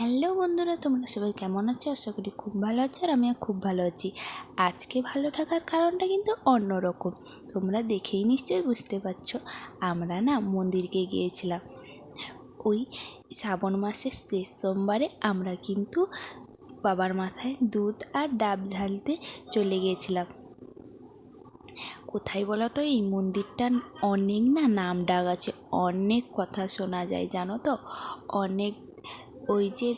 Hello বন্ধুরা, তোমরা সবাই কেমন আছো? আশা করি খুব ভালো আছো আর আমিও খুব ভালো আছি। আজকে ভালো থাকার কারণটা কিন্তু অন্যরকম। তোমরা দেখেই নিশ্চয়ই বুঝতে পারছ, আমরা না মন্দিরকে গিয়েছিলাম। ওই শ্রাবণ মাসের শেষ সোমবারে আমরা কিন্তু বাবার মাথায় দুধ আর ডাব ঢালতে চলে গিয়েছিলাম। কোথায় বলো তো এই মন্দিরটা অনেক না নাম ডাক আছে, অনেক কথা শোনা যায়, জানো তো? অনেক ওই যে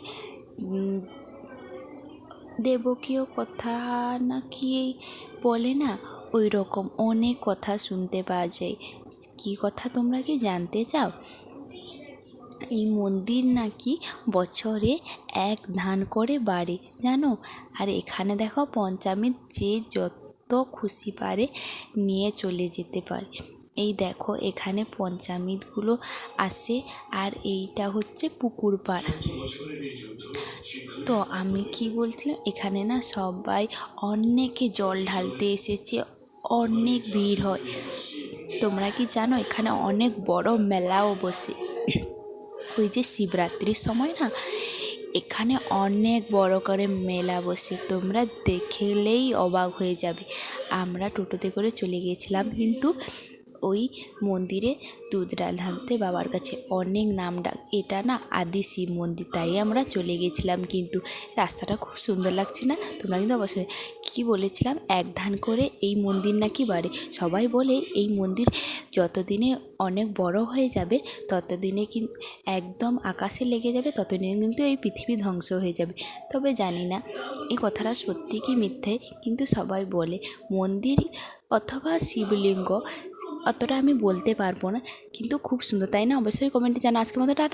দেবকীয় কথা না কি বলে না? ওই রকম অনেক কথা শুনতে পাওয়া যায়। কী কথা তোমরা কি জানতে চাও? এই মন্দির নাকি বছরে এক ধান করে বাড়ে, জানো? আর এখানে দেখো পঞ্চামৃত যে যত খুশি পারে নিয়ে চলে যেতে পারে। এই দেখো, এখানে পঞ্চামৃতগুলো আসে আর এইটা হচ্ছে পুকুর পাড়। তো আমি কি বলছিলাম? এখানে না সবাই অনেকে জল ঢালতে এসেছে, অনেক ভিড় হয়। তোমরা কি জানো, এখানে অনেক বড় মেলাও বসে। ওই যে শিবরাত্রির সময় না, এখানে অনেক বড় করে মেলা বসে। তোমরা দেখলেই অবাক হয়ে যাবে। আমরা টোটোতে করে চলে গিয়েছিলাম, কিন্তু ওই মন্দিরে দুধ ঢালতে বাবার কাছে অনেক নাম ডাক। এটা না আদি শিব মন্দির, তাই আমরা চলে গেছিলাম কিন্তু রাস্তাটা খুব সুন্দর লাগছে না? তোমরা কিন্তু অবশ্যই কী বলেছিলাম? এক ধান করে এই মন্দির নাকি বাড়ে? সবাই বলে এই মন্দির যতদিনে অনেক বড় হয়ে যাবে, ততদিনে কি একদম আকাশে লেগে যাবে, ততদিনে কিন্তু এই পৃথিবী ধ্বংস হয়ে যাবে। তবে জানি না, এই কথাটা সত্যি কি মিথ্যে? কিন্তু সবাই বলে, মন্দির অথবা শিবলিঙ্গ, অতটা আমি বলতে পারব না, কিন্তু খুব সুন্দর, তাই না? অবশ্যই কমেন্টে জানা আজকের মতো টাটা।